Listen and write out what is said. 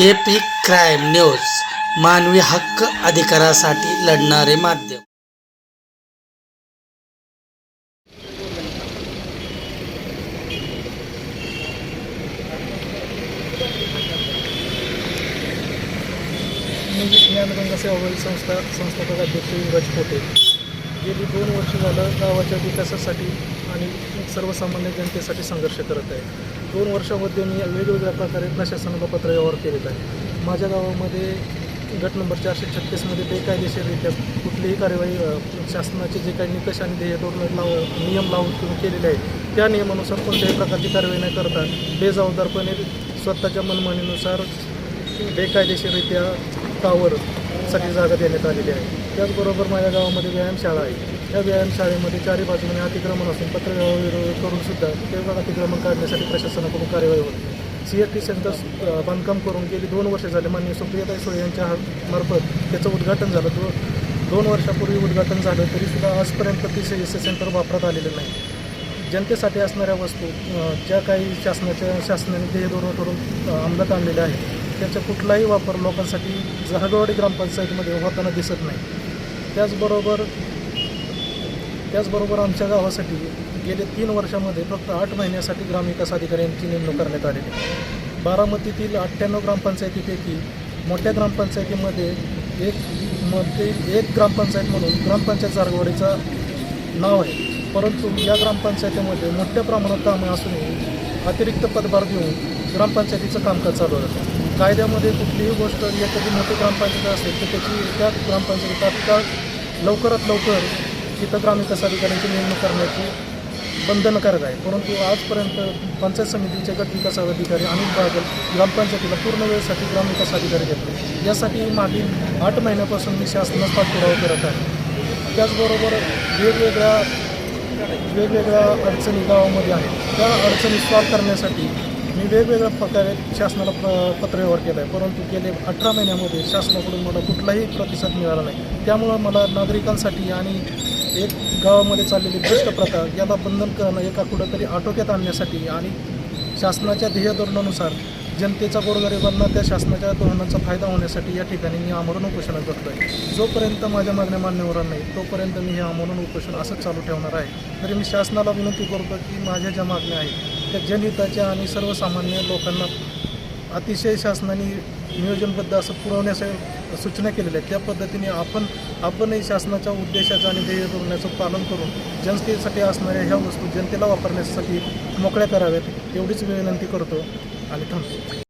AP crime news मानवी हक्क अधिकारासाठी लढणारे माध्यम. ज्ञानगंगा सेवाभावी संस्था संस्थापक अध्यक्ष युवराज पोटे. गेली दोन वर्ष झालं गावाच्या विकासासाठी आणि सर्वसामान्य जनतेसाठी संघर्ष करत आहे. दोन वर्षामध्ये मी वेगवेगळ्या प्रकारे प्रशासनाला पत्रव्यवहार केलेत आहे. माझ्या गावामध्ये गट नंबर चारशे छत्तीसमध्ये बेकायदेशीररित्या कुठलीही कार्यवाही शासनाचे जे काही निकष आणि ध्येय धोरण लाव नियम लावून तुम्ही केलेले आहेत त्या नियमानुसार कोणत्याही प्रकारची कारवाई न करता बेजबाबदारपणे स्वतःच्या मनमानीनुसार बेकायदेशीररित्या टावरसाठी जागा देण्यात आलेली आहे. त्याचबरोबर माझ्या गावामध्ये व्यायामशाळा आहे. त्या व्यायामशाळेमध्ये चारी बाजूने अतिक्रमण असून पत्रव्यवहार विरोध करून सुद्धा ते अतिक्रमण काढण्यासाठी प्रशासनाकडून कार्यवाही होत सी एफ टी सेंटर बांधकाम करून गेली दोन वर्ष झाले. माननीय सुप्रियाताई सुळे यांच्या हा- मार्फत त्याचं उद्घाटन झालं. दो दोन वर्षापूर्वी उद्घाटन झालं तरीसुद्धा आजपर्यंत ती सी एस सेंटर वापरात आलेलं नाही. जनतेसाठी असणाऱ्या वस्तू ज्या काही शासनाच्या शासनाने ध्येय करून अंमलात आणलेल्या आहेत त्याचा कुठलाही वापर लोकांसाठी जहागवाडी ग्रामपंचायतीमध्ये होताना दिसत नाही. त्याचबरोबर त्याचबरोबर आमच्या गावासाठी गेले तीन वर्षामध्ये फक्त आठ महिन्यासाठी ग्रामविकास अधिकारी यांची नेमणूक करण्यात आलेली बारामतीतील अठ्ठ्याण्णव ग्रामपंचायतीपैकी मोठ्या ग्रामपंचायतीमध्ये एक मध्ये एक ग्रामपंचायत म्हणून ग्रामपंचायत जारगवाडीचा नाव आहे. परंतु या ग्रामपंचायतीमध्ये मोठ्या प्रमाणात कामं असूनही अतिरिक्त पदभार देऊन ग्रामपंचायतीचं कामकाज चालू राहतं कायद्यामध्ये कुठलीही गोष्ट एखादी मोठी ग्रामपंचायत असेल तर त्याची त्या ग्रामपंचायती तात्काळ लवकरात लवकर तिथं ग्रामविकास अधिकाऱ्यांची नेमणूक करण्याची बंधनकारक आहे. परंतु आजपर्यंत पंचायत समितीचे गट विकास अधिकारी अनिल बागल ग्रामपंचायतीला पूर्ण वेळेसाठी ग्रामविकास अधिकारी घेतले. यासाठी मागील आठ महिन्यापासून मी शासनास पाठपुरावा करत आहे. त्याचबरोबर वेगवेगळ्या वेगवेगळ्या अडचणी गावामध्ये आहेत. त्या अडचणी सॉल्व करण्यासाठी मी वेगवेगळ्या प्रकारे शासनाला प पत्रव्यवहार केला आहे परंतु गेले अठरा महिन्यामध्ये शासनाकडून मला कुठलाही प्रतिसाद मिळाला नाही. त्यामुळं मला नागरिकांसाठी आणि एक गावामध्ये चाललेली भ्रष्ट प्रथा याला बंधन करणं एका कुठंतरी आटोक्यात आणण्यासाठी आणि शासनाच्या ध्येयधोरणानुसार जनतेचा गोरगरिबांना त्या शासनाच्या धोरणाचा फायदा होण्यासाठी या ठिकाणी मी आमरण उपोषण करतो आहे जोपर्यंत माझ्या मागण्या मान्य होणार नाही तोपर्यंत मी हे आमरण उपोषण असंच चालू ठेवणार आहे. तरी मी शासनाला विनंती करतो की माझ्या ज्या मागण्या आहेत त्या जनहिताच्या आणि सर्वसामान्य लोकांना अतिशय शासनाने नियोजनबद्ध असं पुरवण्याच्या सूचना केलेल्या आहेत. त्या पद्धतीने आपण आपणही शासनाच्या उद्देशाचं आणि ध्येय धोरणाचं पालन करून जनतेसाठी असणाऱ्या ह्या वस्तू जनतेला वापरण्यासाठी मोकळ्या कराव्यात एवढीच विनंती करतो. आणि थांबतो